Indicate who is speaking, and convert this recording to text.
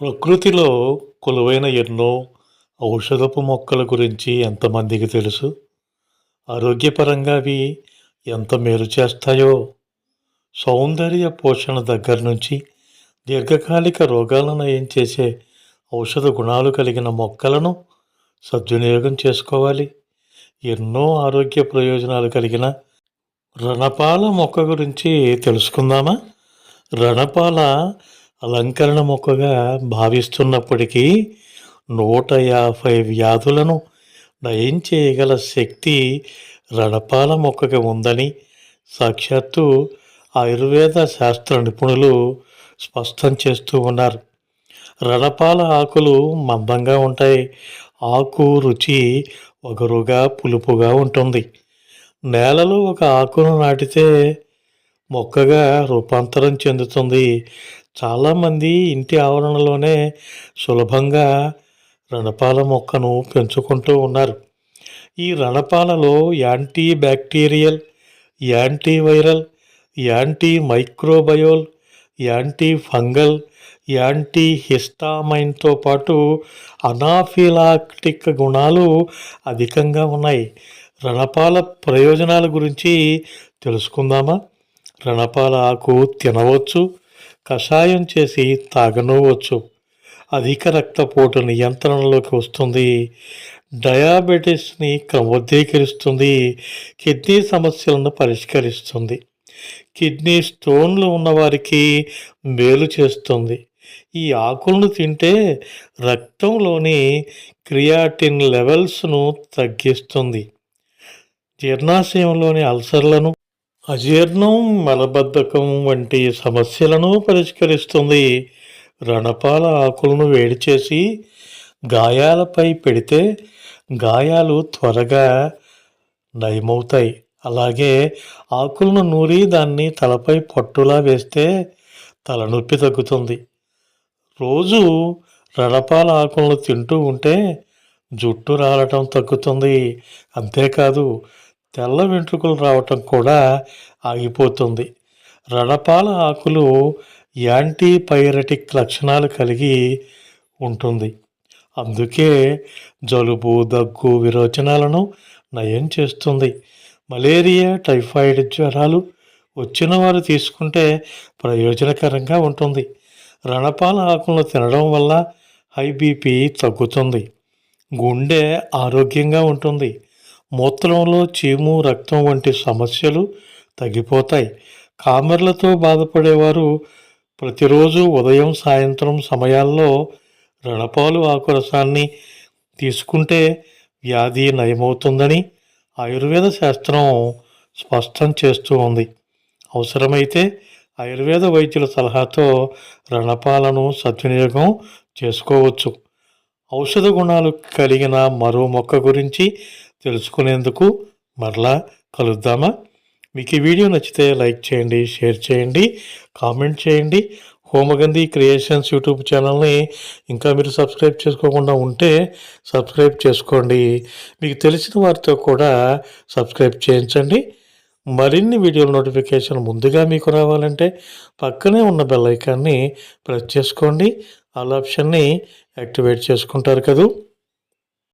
Speaker 1: ప్రకృతిలో కొలువైన ఎన్నో ఔషధపు మొక్కల గురించి ఎంతమందికి తెలుసు? ఆరోగ్యపరంగా అవి ఎంత మేలు చేస్తాయో? సౌందర్య పోషణ దగ్గర నుంచి దీర్ఘకాలిక రోగాలను నయం చేసే ఔషధ గుణాలు కలిగిన మొక్కలను సద్వినియోగం చేసుకోవాలి. ఎన్నో ఆరోగ్య ప్రయోజనాలు కలిగిన రణపాల మొక్క గురించి తెలుసుకుందామా? రణపాల అలంకరణ మొక్కగా భావిస్తున్నప్పటికీ నూట యాభై వ్యాధులను నయం చేయగల శక్తి రణపాల మొక్కకి ఉందని సాక్షాత్తు ఆయుర్వేద శాస్త్ర నిపుణులు స్పష్టం చేస్తూ ఉన్నారు. రణపాల ఆకులు మందంగా ఉంటాయి. ఆకు రుచి ఒగరుగా పులుపుగా ఉంటుంది. నేలలో ఒక ఆకును నాటితే మొక్కగా రూపాంతరం చెందుతుంది. చాలామంది ఇంటి ఆవరణలోనే సులభంగా రణపాల మొక్కను పెంచుకుంటూ ఉన్నారు. ఈ రణపాలలో anti bacterial antiviral anti మైక్రోబయోల్ anti fungal anti హిస్టామైన్తో పాటు అనాఫిలాక్టిక్ గుణాలు అధికంగా ఉన్నాయి. రణపాల ప్రయోజనాల గురించి తెలుసుకుందామా? రణపాల ఆకు తినవచ్చు కషాయం చేసి తాగనవచ్చు అధిక రక్తపోటు నియంత్రణలోకి వస్తుంది. డయాబెటీస్ని క్రమబద్ధీకరిస్తుంది. కిడ్నీ సమస్యలను పరిష్కరిస్తుంది. కిడ్నీ స్టోన్లు ఉన్నవారికి మేలు చేస్తుంది. ఈ ఆకులను తింటే రక్తంలోని క్రియాటిన్ లెవెల్స్ను తగ్గిస్తుంది. జీర్ణాశయంలోని అల్సర్లను అజీర్ణం మలబద్ధకం వంటి సమస్యలను పరిష్కరిస్తుంది. రణపాల ఆకులను వేడి చేసి గాయాలపై పెడితే గాయాలు త్వరగా నయమవుతాయి. అలాగే ఆకులను నూరి దాన్ని తలపై పట్టులా వేస్తే తలనొప్పి తగ్గుతుంది. రోజు రణపాల ఆకులను తింటూ ఉంటే జుట్టు రాలటం తగ్గుతుంది. అంతేకాదు తెల్ల వెంట్రుకలు రావటం కూడా ఆగిపోతుంది. రణపాల ఆకులు యాంటీపైరటిక్ లక్షణాలు కలిగి ఉంటుంది. అందుకే జలుబు దగ్గు విరోచనాలను నయం చేస్తుంది. మలేరియా టైఫాయిడ్ జ్వరాలు వచ్చిన వారు తీసుకుంటే ప్రయోజనకరంగా ఉంటుంది. రణపాల ఆకులను తినడం వల్ల హై బీపీ తగ్గుతుంది. గుండె ఆరోగ్యంగా ఉంటుంది. మూత్రంలో చీము రక్తం వంటి సమస్యలు తగ్గిపోతాయి. కామెర్లతో బాధపడేవారు ప్రతిరోజు ఉదయం సాయంత్రం సమయాల్లో రణపాలు ఆకురసాన్ని తీసుకుంటే వ్యాధి నయమవుతుందని ఆయుర్వేద శాస్త్రం స్పష్టం చేస్తూ ఉంది. అవసరమైతే ఆయుర్వేద వైద్యుల సలహాతో రణపాలను సద్వినియోగం చేసుకోవచ్చు. ఔషధ గుణాలు కలిగిన మరో మొక్క గురించి తెలుసుకునేందుకు మరలా కలుద్దామా? మీకు ఈ వీడియో నచ్చితే లైక్ చేయండి షేర్ చేయండి కామెంట్ చేయండి. హోమగంధి క్రియేషన్స్ యూట్యూబ్ ఛానల్ని ఇంకా మీరు సబ్స్క్రైబ్ చేసుకోకుండా ఉంటే సబ్స్క్రైబ్ చేసుకోండి. మీకు తెలిసిన వారితో కూడా సబ్స్క్రైబ్ చేయించండి. మరిన్ని వీడియోల నోటిఫికేషన్ ముందుగా మీకు రావాలంటే పక్కనే ఉన్న బెల్ ఐకాన్ని ప్రెస్ చేసుకోండి. ఆల్ ఆప్షన్ని యాక్టివేట్ చేసుకుంటారు కదా.